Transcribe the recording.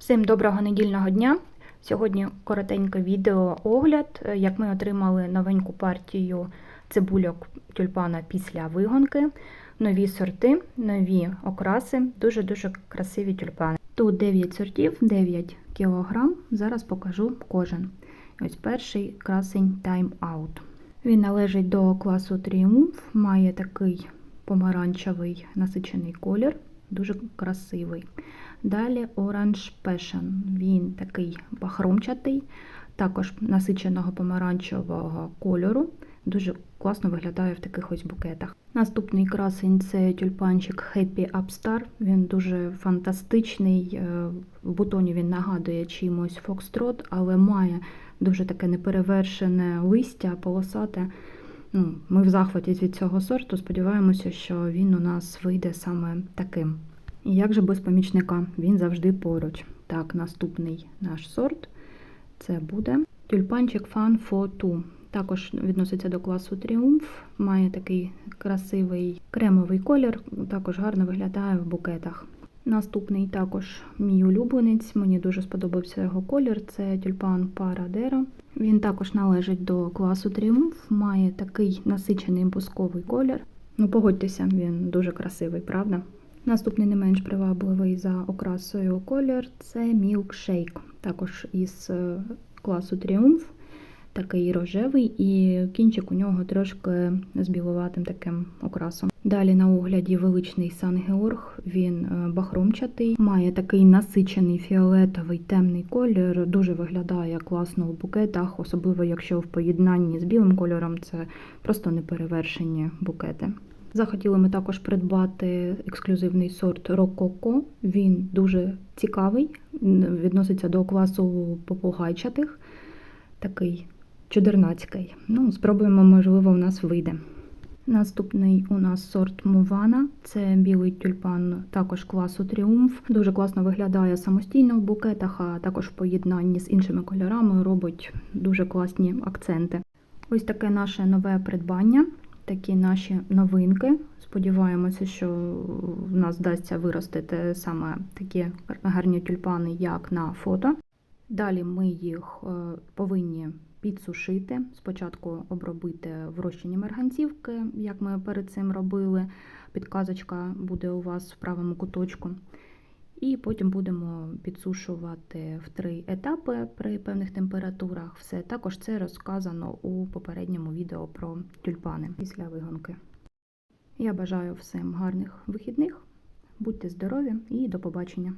Всім доброго недільного дня. Сьогодні коротеньке відео огляд, е, як ми отримали новеньку партію цибульок тюльпана після вигонки, нові сорти, нові окраси, дуже-дуже красиві тюльпани. Тут 9 сортів, 9 кг. Зараз покажу кожен. Ось перший красень Time Out. Він належить до класу Тріумф, має такий помаранчевий насичений колір, дуже красивий. Далі Orange Passion. Він такий бахромчатий, також насиченого помаранчевого кольору. Дуже класно виглядає в таких ось букетах. Наступний красень це тюльпанчик Happy Upstar. Він дуже фантастичний. е, В бутоні він нагадує чимось Фокстрот, але має дуже таке неперевершене листя, полосате. Ну, Ми в захваті від цього сорту. Сподіваємося, що він у нас вийде саме таким. І як же без помічника? Він завжди поруч. Так, наступний наш сорт це буде тюльпанчик for Two. Також відноситься до класу Тріумф, має такий красивий кремовий колір, також гарно виглядає в букетах. Наступний також мій улюбленець, мені дуже сподобався його колір. Це тюльпан Парадеро. Він також належить до класу Тріумф, має такий насичений бусковий колір. Ну, погодьтеся, він дуже красивий, правда? Наступний не менш привабливий за окрасою колір це Milkshake, також із е, класу Тріумф, такий рожевий, і кінчик у нього трошки з біловатим таким окрасом. Далі на огляді величний Сан Георг, він е, бахромчатий, має такий насичений фіолетовий темний колір, дуже виглядає класно в букетах, особливо якщо в поєднанні з білим кольором це просто неперевершені букети. Захотіли ми також придбати ексклюзивний сорт Рококо. Він дуже цікавий, відноситься до класу попугайчатих, такий чудернацький. Ну, спробуємо, можливо, у нас вийде. Наступний у нас сорт Мувана, це білий тюльпан, також класу Тріумф. Дуже класно виглядає самостійно в букетах, а також в поєднанні з іншими кольорами робить дуже класні акценти. Ось таке наше нове придбання такі наші новинки. Сподіваємося, що в нас вдасться виростити саме такі гарні тюльпани, як на фото. Далі ми їх е, повинні підсушити. Спочатку обробити в розчині мерганцівки, як ми перед цим робили. Підказочка буде у вас в правому куточку. І потім будемо підсушувати в три етапи при певних температурах. Все також це розказано у попередньому відео про тюльпани після вигонки. Я бажаю всім гарних вихідних, будьте здорові і до побачення!